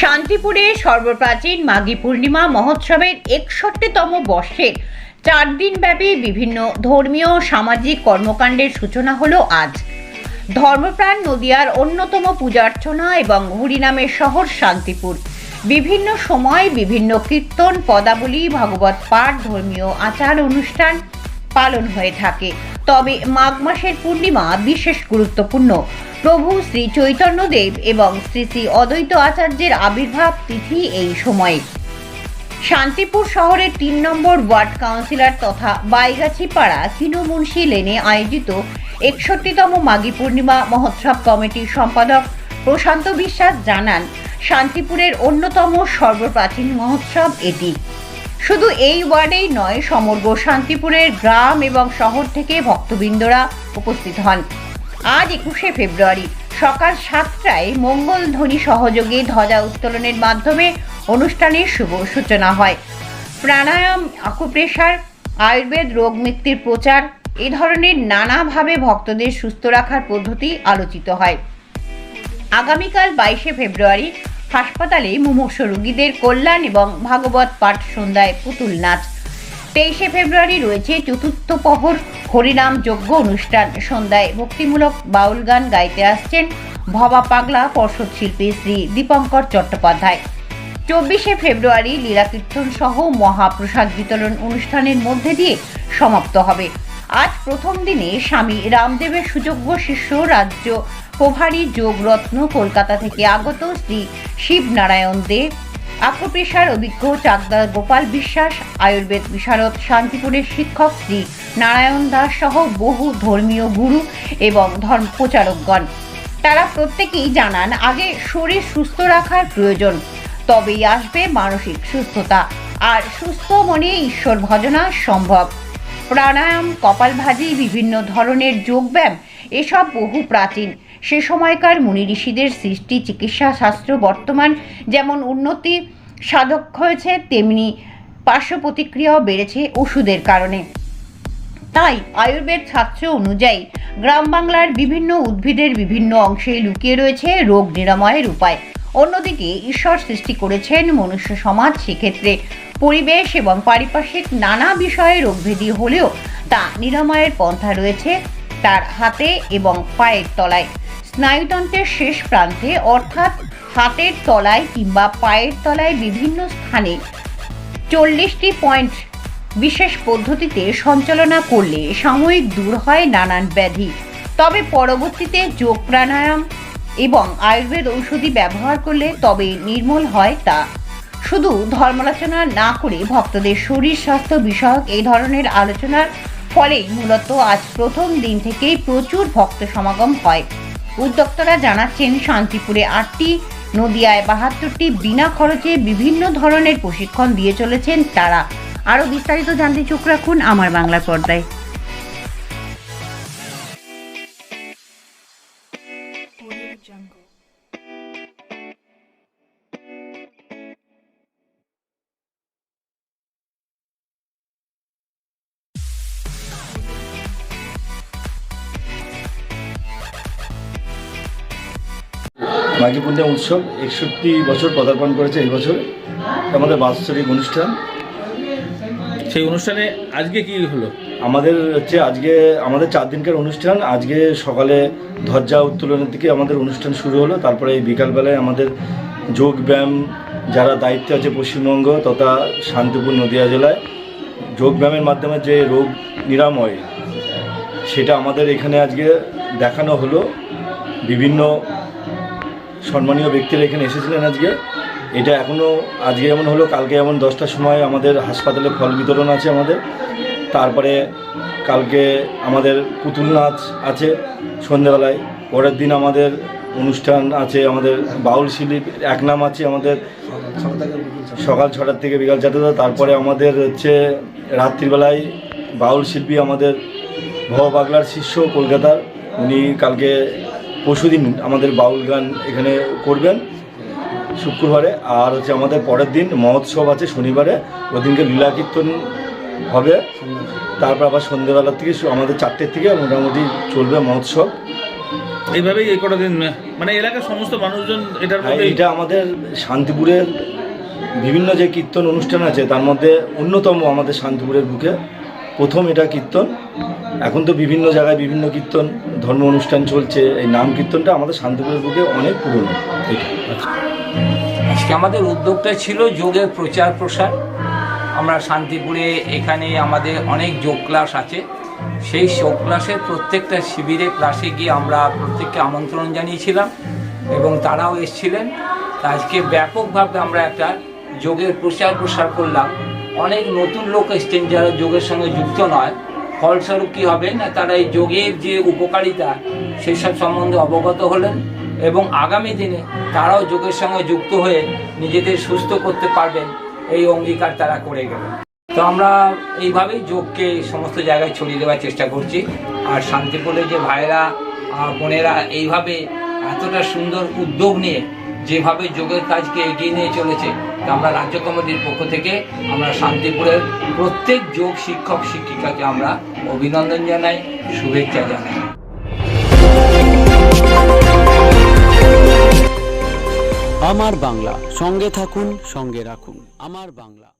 শান্তিপুরে সর্বপ্রাচীন মাঘী পূর্ণিমা মহোৎসবের একষট্টিতম বর্ষের চার দিনব্যাপী বিভিন্ন ধর্মীয় সামাজিক কর্মকাণ্ডের সূচনা হলো আজ। ধর্মপ্রাণ নদিয়ার অন্যতম পূজার্চনা এবং হরিনামের শহর শান্তিপুর। বিভিন্ন সময় বিভিন্ন কীর্তন, পদাবলী, ভাগবত পাঠ, ধর্মীয় আচার অনুষ্ঠান পালন হয়ে থাকে। তবে মাঘ মাসের পূর্ণিমা বিশেষ গুরুত্বপূর্ণ। প্রভু শ্রী চৈতন্যদেব এবং শ্রী শ্রী অদ্বৈত আচার্যের আবির্ভাব তিথি এই সময়ে। শান্তিপুর শহরের তিন নম্বর ওয়ার্ড কাউন্সিলর তথা বাইগাছিপাড়া কিনুমুন্সি লেনে আয়োজিত একষট্টিতম মাঘী পূর্ণিমা মহোৎসব কমিটির সম্পাদক প্রশান্ত বিশ্বাস জানান, শান্তিপুরের অন্যতম সর্বপ্রাচীন মহোৎসব এটি। শুধু এই ওয়ার্ডেই নয়, সমগ্র শান্তিপুরের গ্রাম এবং শহর থেকে ভক্তবৃন্দরা উপস্থিত হন। আজ একুশে ফেব্রুয়ারি, সকাল সাতটায় মঙ্গল ধ্বনি সহযোগে ধ্বজা উত্তোলনের মাধ্যমে অনুষ্ঠানের শুভ সূচনা হয়। প্রাণায়াম, আকুপ্রেশার, আয়ুর্বেদ, রোগ মুক্তির প্রচার, এ ধরনের নানাভাবে ভক্তদের সুস্থ রাখার পদ্ধতি আলোচিত হয়। আগামীকাল বাইশে ফেব্রুয়ারি হাসপাতালে মুমূর্ষ রোগীদের কল্যাণ এবং ভাগবত পাঠ সন্ধ্যায় পুতুল নাচ। তেইশে ফেব্রুয়ারি রয়েছে চতুর্থ প্রহর। হরিনাম যজ্ঞ অনুষ্ঠান। সন্ধ্যায় ভক্তিমূলক বাউল গান গাইতে আসছেন ভবা পাগলা পর্ষদ শিল্পী শ্রী দীপঙ্কর চট্টোপাধ্যায়। চব্বিশে ফেব্রুয়ারি লীলাকীর্তন সহ মহাপ্রসাদ বিতরণ অনুষ্ঠানের মধ্যে দিয়ে সমাপ্ত হবে। আজ প্রথম দিনে স্বামী রামদেবের সুযোগ্য শিষ্য রাজ্য প্রভারী যোগরত্ন কলকাতা থেকে আগত শ্রী শিবনারায়ণ দে আক্রপেশার অভিজ্ঞ চাকদা গোপাল বিশ্বাস, আয়ুর্বেদ বিশারদ শান্তিপুরের শিক্ষক শ্রী নারায়ণ দাস সহ বহু ধর্মীয় গুরু এবং ধর্ম প্রচারকগণ। তারা প্রত্যেকেই জানান, আগে শরীর সুস্থ রাখার প্রয়োজন, তবেই আসবে মানসিক সুস্থতা। আর সুস্থ মনে ঈশ্বর ভজনা সম্ভব। প্রাণায়াম, কপালভাজি, বিভিন্ন ধরনের যোগব্যায়াম, এসব বহু প্রাচীন। সে সময়কার মুনি ঋষিদের সৃষ্টি চিকিৎসা শাস্ত্র বর্তমান যেমন উন্নতি সাধক হয়েছে, তেমনি পার্শ্ব প্রতিক্রিয়াও বেড়েছে ওষুধের কারণে। তাই আয়ুর্বেদ শাস্ত্র অনুযায়ী গ্রাম বাংলার বিভিন্ন উদ্ভিদের বিভিন্ন অংশে লুকিয়ে রয়েছে রোগ নিরাময়ের উপায়। অন্যদিকে ঈশ্বর সৃষ্টি করেছেন মনুষ্য সমাজ, সেক্ষেত্রে পরিবেশ এবং পারিপার্শ্বিক নানা বিষয়ে রোগভেদী হলেও তা নিরাময়ের পন্থা রয়েছে। তার হাতে এবং পায়ের তলায় স্নায়ুতন্ত্রের শেষ প্রান্তে, অর্থাৎ হাতের তলায় কিংবা পায়ের তলায় বিভিন্ন স্থানে চল্লিশটি পয়েন্ট বিশেষ পদ্ধতিতে সঞ্চালনা করলে সাময়িক দূর হয় নানান ব্যাধি। তবে পরবর্তীতে যোগ প্রাণায়াম এবং আয়ুর্বেদ ঔষধি ব্যবহার করলে তবে নির্মূল হয় তা। শুধু ধর্মালোচনা না করে ভক্তদের শরীর স্বাস্থ্য বিষয়ক এই ধরনের আলোচনার ফলেই মূলত আজ প্রথম দিন থেকেই প্রচুর ভক্ত সমাগম হয়। উদ্যোক্তারা জানাচ্ছেন, শান্তিপুরে আটটি, নদিয়ায় বাহাত্তরটি, বিনা খরচে বিভিন্ন ধরনের প্রশিক্ষণ দিয়ে চলেছেন তারা। আরও বিস্তারিত জানতে চোখ রাখুন আমার বাংলা পর্দায়। মাঘী পূর্ণিমা উৎসব একষট্টি বছর পদার্পণ করেছে এই বছর। আমাদের বাৎসরিক অনুষ্ঠান। সেই অনুষ্ঠানে আজকে কি হলো? আমাদের হচ্ছে আজকে আমাদের চার দিনকার অনুষ্ঠান। আজকে সকালে ধ্বজা উত্তোলনের দিকে আমাদের অনুষ্ঠান শুরু হলো। তারপরে এই বিকালবেলায় আমাদের যোগ ব্যায়াম যারা দায়িত্বে আছে পশ্চিমবঙ্গ তথা শান্তিপুর নদিয়া জেলায় যোগ ব্যায়ামের মাধ্যমে যে রোগ নিরাময় সেটা আমাদের এখানে আজকে দেখানো হলো। বিভিন্ন সম্মানীয় ব্যক্তিরা এখানে এসেছিলেন আজকে। এটা এখনও আজকে যেমন হলো, কালকে যেমন দশটার সময় আমাদের হাসপাতালে ফল বিতরণ আছে আমাদের। তারপরে কালকে আমাদের পুতুল নাচ আছে সন্ধ্যেবেলায়। পরের দিন আমাদের অনুষ্ঠান আছে আমাদের বাউল শিল্পী এক নাম আছে আমাদের সকাল ছটার থেকে বিকাল চারটা তারপরে আমাদের হচ্ছে রাত্রিবেলায় বাউল শিল্পী আমাদের ভব পাগলার শিষ্য কলকাতার। উনি কালকে পরশুদিন আমাদের বাউল গান এখানে করবেন শুক্রবারে। আর হচ্ছে আমাদের পরের দিন মহোৎসব আছে শনিবারে। ওই দিনকে লীলা কীর্তন হবে। তারপর আবার সন্ধ্যেবেলার থেকে আমাদের চারটের থেকে মোটামুটি চলবে মহোৎসব। এইভাবেই এই কটা দিন মানে এলাকার সমস্ত মানুষজন এটার হ্যাঁ, এটা আমাদের শান্তিপুরের বিভিন্ন যে কীর্তন অনুষ্ঠান আছে তার মধ্যে অন্যতম আমাদের শান্তিপুরের বুকে। প্রথম এটা কীর্তন। এখন তো বিভিন্ন জায়গায় বিভিন্ন কীর্তন, ধর্ম অনুষ্ঠান চলছে। এই নাম কীর্তনটা আমাদের শান্তিপুরের বুকে অনেক পুরনো। আজকে আমাদের উদ্যোগটা ছিল যোগের প্রচার প্রসার। আমরা শান্তিপুরে এখানে আমাদের অনেক যোগ ক্লাস আছে। সেই যোগ ক্লাসের প্রত্যেকটা শিবিরে ক্লাসে গিয়ে আমরা প্রত্যেককে আমন্ত্রণ জানিয়েছিলাম এবং তারাও এসেছিলেন। আজকে ব্যাপকভাবে আমরা একটা যোগের প্রচার প্রসার করলাম। অনেক নতুন লোক এসছেন যারা যোগের সঙ্গে যুক্ত নয়। ফলস্বরূপ কী হবে না, তারা এই যোগের যে উপকারিতা, সেসব সম্বন্ধে অবগত হলেন এবং আগামী দিনে তারাও যোগের সঙ্গে যুক্ত হয়ে নিজেদের সুস্থ করতে পারবেন, এই অঙ্গীকার তারা করে গেলেন। তো আমরা এইভাবেই যোগকে সমস্ত জায়গায় ছড়িয়ে দেওয়ার চেষ্টা করছি। আর শান্তিপুরে যে ভাইরা বোনেরা এইভাবে এতটা সুন্দর উদ্যোগ নিয়ে যেভাবে যোগের কাজকে এগিয়ে নিয়ে চলেছে আমরা রাজ্য কমিটির পক্ষ থেকে আমরা শান্তিপুরের প্রত্যেক যোগ শিক্ষক শিক্ষিকাকে আমরা অভিনন্দন জানাই, শুভেচ্ছা জানাই। আমার বাংলা, সঙ্গে থাকুন, সঙ্গে রাখুন। আমার বাংলা।